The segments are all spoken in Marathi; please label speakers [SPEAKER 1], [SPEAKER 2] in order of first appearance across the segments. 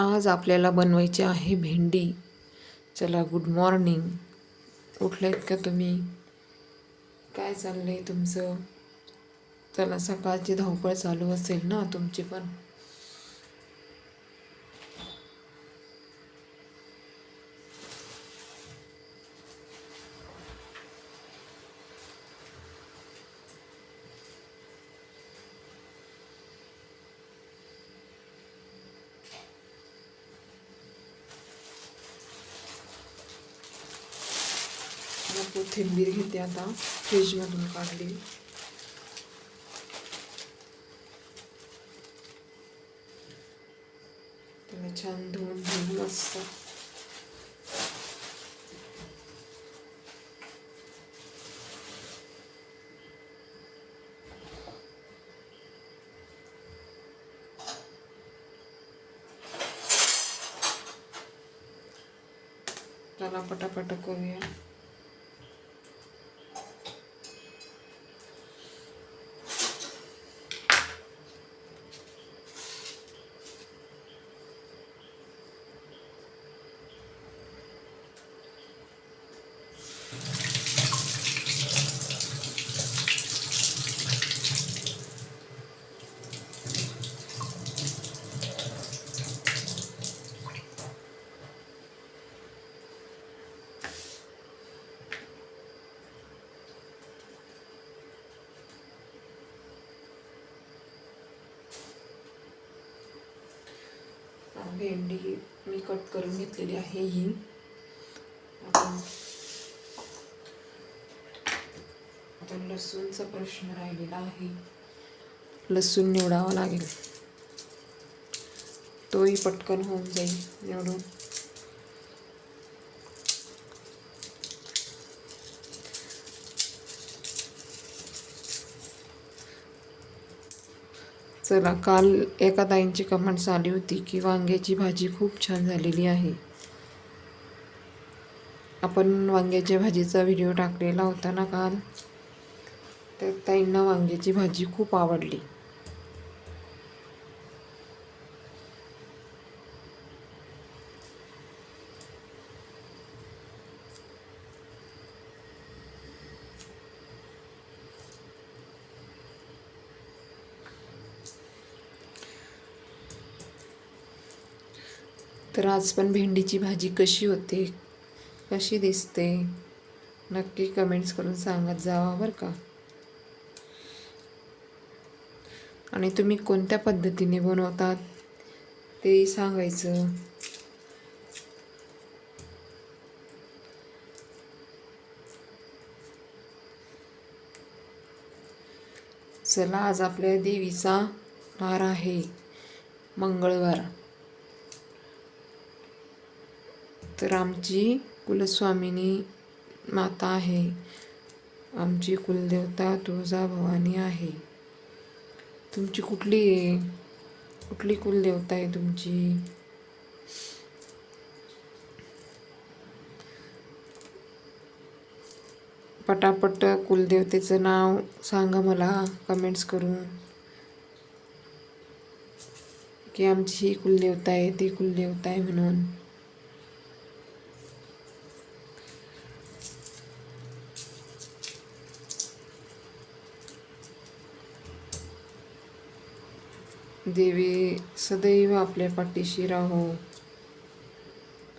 [SPEAKER 1] आज आपल्याला बनवायची आहे भेंडी. चला गुड मॉर्निंग उठलेत का तुम्ही? काय चाललं आहे तुमचं? चला सकाळची धावपळ चालू असेल ना तुमची पण मला कोथिंबीर घेते आता. फ्रीजमधून काढली. त्याला छान धुवून घेऊन मस्त. त्याला पटापट करूया. भेंडी मी कट करून घेतलेली आहे ही आता लसूणचा प्रश्न राहिलेला आहे. लसूण निवडावा लागेल. तोही पटकन होऊन जाईल निवडून. चला काल एका ताईंची कमेंट्स आली होती की वांग्याची भाजी खूप छान झालेली आहे. आपण वांग्याच्या भाजीचा व्हिडिओ टाकलेला होता ना काल? तर ताईंना वांग्याची भाजी खूप आवडली. तर आज पण भेंडीची भाजी कशी होते कशी दिसते नक्की कमेंट्स करून सांगत जावा बरं का. आणि तुम्ही कोणत्या पद्धतीने बनवतात ते सांगायचं. चला आज आपल्या देवीचा वार आहे मंगळवार. तर आमची कुलस्वामिनी माता आहे. आमची कुलदेवता तुळजाभवानी आहे. तुमची कुठली आहे कुठली कुलदेवता आहे तुमची? पटापट कुलदेवतेचं नाव सांगा मला कमेंट्स करून. की आमची ही कुलदेवता आहे ती कुलदेवता आहे म्हणून. देवी सदैव आपल्या पाठीशी राहो.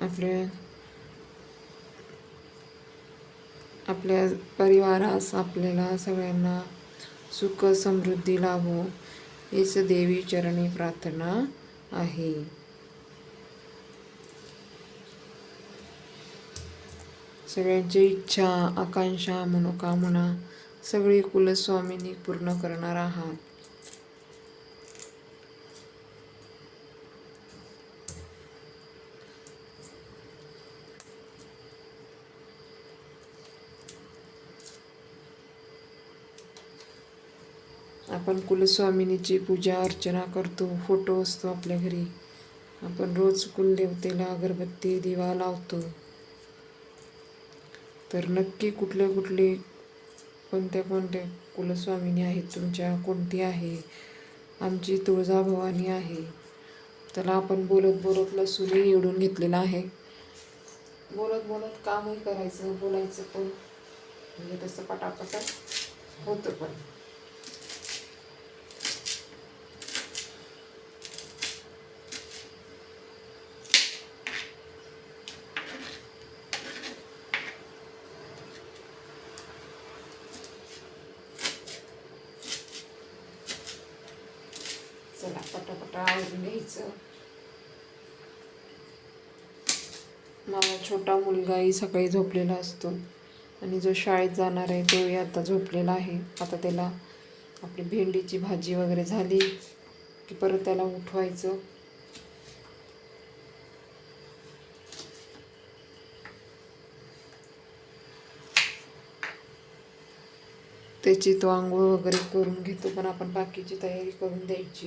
[SPEAKER 1] आपल्या आपल्या परिवारास आपल्याला सगळ्यांना सुख समृद्धी लाभो. हीच देवी चरणी प्रार्थना आहे. सगळ्यांची इच्छा आकांक्षा मनोकामना सगळी कुलस्वामींनी पूर्ण करणार आहात. आपण कुलस्वामिनीची पूजा अर्चना करतो फोटो असतो आपल्या घरी. आपण रोज कुलदेवतेला अगरबत्ती दिवा लावतो. तर नक्की कुठले कुठले कोणत्या कोणत्या कुलस्वामिनी आहेत तुमच्या कोणती आहे? आमची तुळजाभवानी आहे. त्याला आपण बोलत बोलत लसूनही निवडून घेतलेला आहे. बोलत बोलत कामही करायचं बोलायचं पण. म्हणजे तसं पटापटा होतं पण. चला पटापटा आवरून घ्यायचं. माझा छोटा मुलगाही सकाळी झोपलेला असतो. आणि जो शाळेत जाणार आहे तोही आता झोपलेला आहे. आता त्याला आपली भेंडीची भाजी वगैरे झाली की परत त्याला उठवायचं. त्याची तो आंघोळ वगैरे करून घेतो पण आपण बाकीची तयारी करून द्यायची.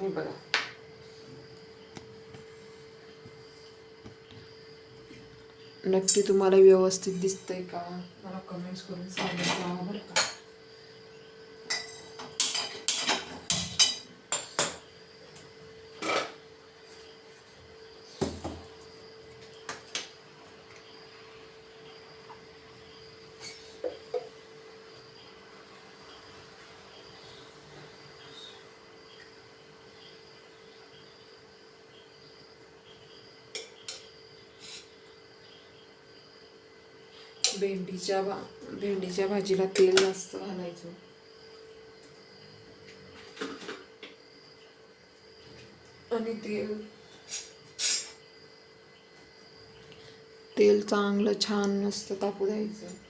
[SPEAKER 1] हे बघा. नक्की तुम्हाला व्यवस्थित दिसतंय का? मला कमेंट्स करून सांगायचं बरं का. भेंडीच्या भा भेंडीच्या भाजीला तेल जास्त घालायचं. आणि तेल. तेल चांगलं छान मस्त तापू द्यायचं.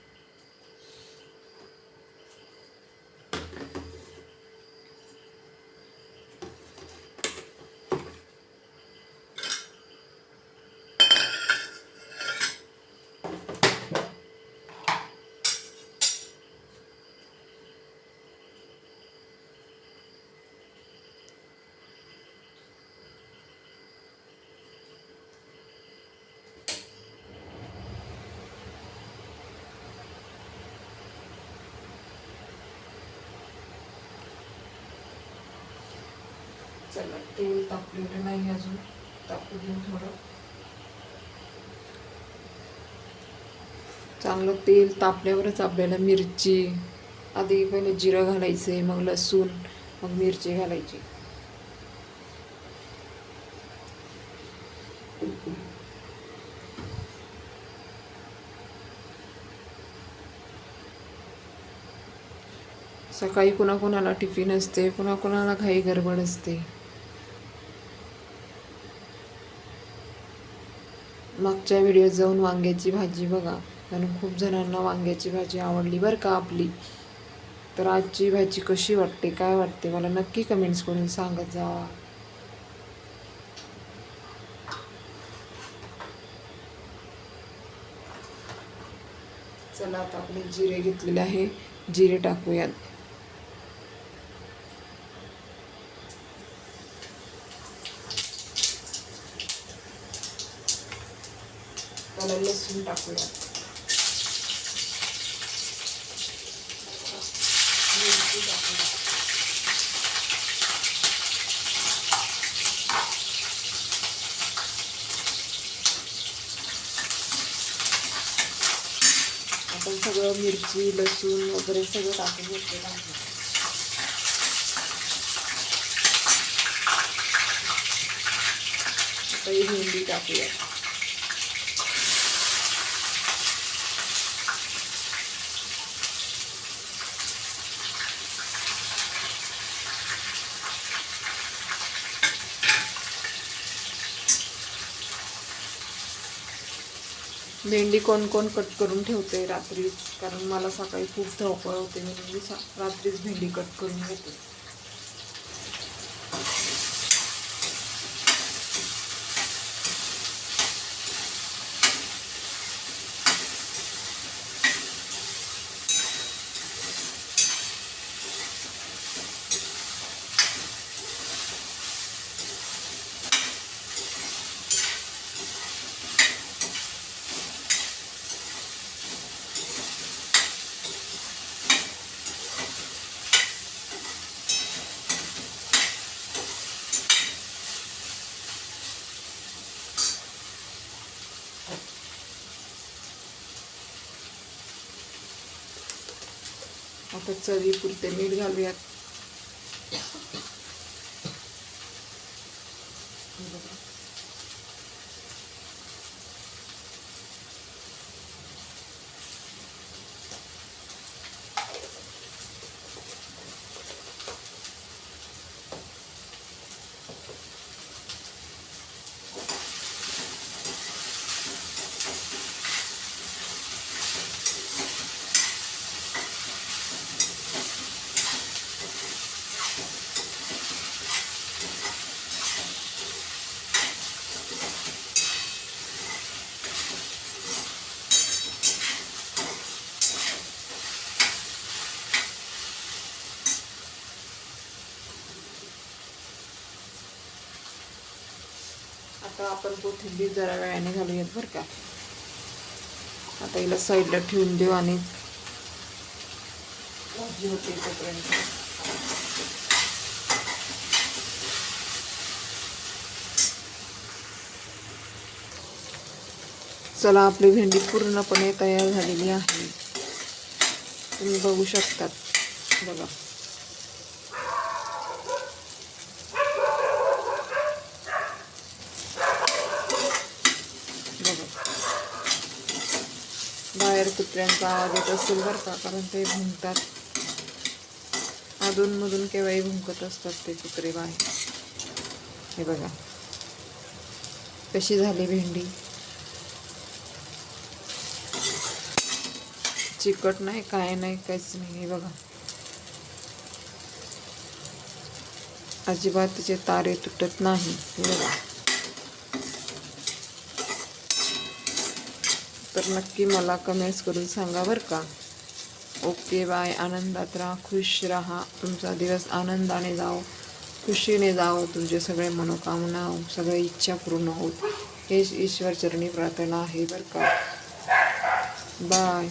[SPEAKER 1] चला. तेल तापलेलं नाही अजून. तापू देऊ थोडं. चांगलं तेल तापल्यावरच आपल्याला मिरची आधी पहिले जिरं घालायचे मग लसूण मग मिरची घालायची. सकाळी कुणाकुणाला टिफिन असते कुणाकुणाला घाई गडबड असते. मागच्या व्हिडिओत जाऊन वांग्याची भाजी बघा. कारण खूप जणांना वांग्याची भाजी आवडली बरं का आपली. तर आजची भाजी कशी वाटते काय वाटते? मला नक्की कमेंट्स करून सांगत जावा. चला आता आपण जिरे घेतलेले आहे. जिरे टाकूयात. त्याला लसूण टाकूया. मिरची टाकूया. आपण सगळं मिरची लसूण वगैरे सगळं टाकून घेतलेलं आहे आता ही भेंडी टाकूया. भेंडी कोण कोण कट करून ठेवते रात्री कारण मला सकाळी खूप धावपळ होते म्हणून मी सा रात्रीच भेंडी कट करून घेते. आता चवीपुरते मीठ घालूयात हे बघा. आता आपण कोथिंबीर जरा वेळाने घालूयात बरं का. आता हिला साईडला ठेवून देऊ आणि भाजी होते तोपर्यंत. चला आपली भेंडी पूर्णपणे तयार झालेली आहे. तुम्ही बघू शकतात. बघा बघा बाहेर कुत्र्यांचा आवाज येत असेल बरं का कारण ते भुंकतात. अधूनमधून केव्हाही भुंकत असतात ते कुत्रे बाहेर. हे बघा. कशी झाली भेंडी? चिकट नाही काय नाही काहीच नाही हे बघा. अजिबात तिचे तारे तुटत नाही हे बघा. तर नक्की मला कमेंट्स करून सांगा बरं का. ओके बाय आनंदात राहा खुश राहा. तुमचा दिवस आनंदाने जाओ खुशीने जाओ. तुमचे सगळे मनोकामना सगळे इच्छा पूर्ण होत. हेच ईश्वर चरणी प्रार्थना आहे बरं का. बाय